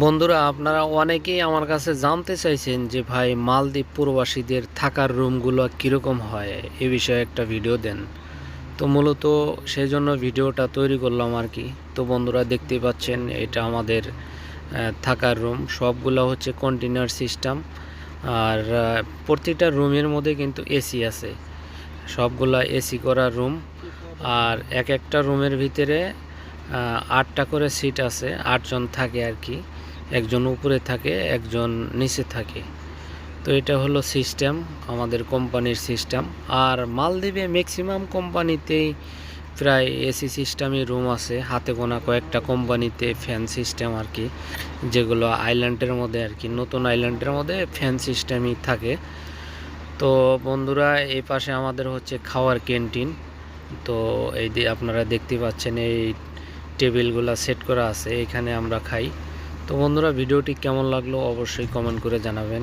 বন্ধুরা, আপনারা অনেকেই আমার কাছে জানতে চাইছেন যে ভাই, মালদ্বীপ প্রবাসীদের থাকার রুমগুলো কীরকম হয়? এ বিষয়ে একটা ভিডিও দেন। তো মূলত সেই জন্য ভিডিওটা তৈরি করলাম আর কি। তো বন্ধুরা, দেখতেই পাচ্ছেন, এটা আমাদের থাকার রুম। সবগুলো হচ্ছে কন্টেনার সিস্টেম। আর প্রতিটা রুমের মধ্যে কিন্তু এসি আছে। সবগুলা এসি করা রুম। আর এক একটা রুমের ভিতরে আটটা করে সিট আছে, আটজন থাকে আর কি। একজন উপরে থাকে, একজন নিচে থাকে। তো এটা হলো সিস্টেম, আমাদের কোম্পানির সিস্টেম। আর মালদ্বীপে ম্যাক্সিমাম কোম্পানিতেই প্রায় এসি সিস্টেমই রুম আছে। হাতে গোনা কয়েকটা কোম্পানিতে ফ্যান সিস্টেম আর কি, যেগুলো আইল্যান্ডের মধ্যে আর কি, নতুন আইল্যান্ডের মধ্যে ফ্যান সিস্টেমই থাকে। তো বন্ধুরা, এই পাশে আমাদের হচ্ছে খাওয়ার ক্যান্টিন। তো এই আপনারা দেখতে পাচ্ছেন, এই টেবিলগুলো সেট করা আছে, এখানে আমরা খাই। তো বন্ধুরা ভিডিওটি কেমন লাগল অবশ্যই কমেন্ট করে জানাবেন।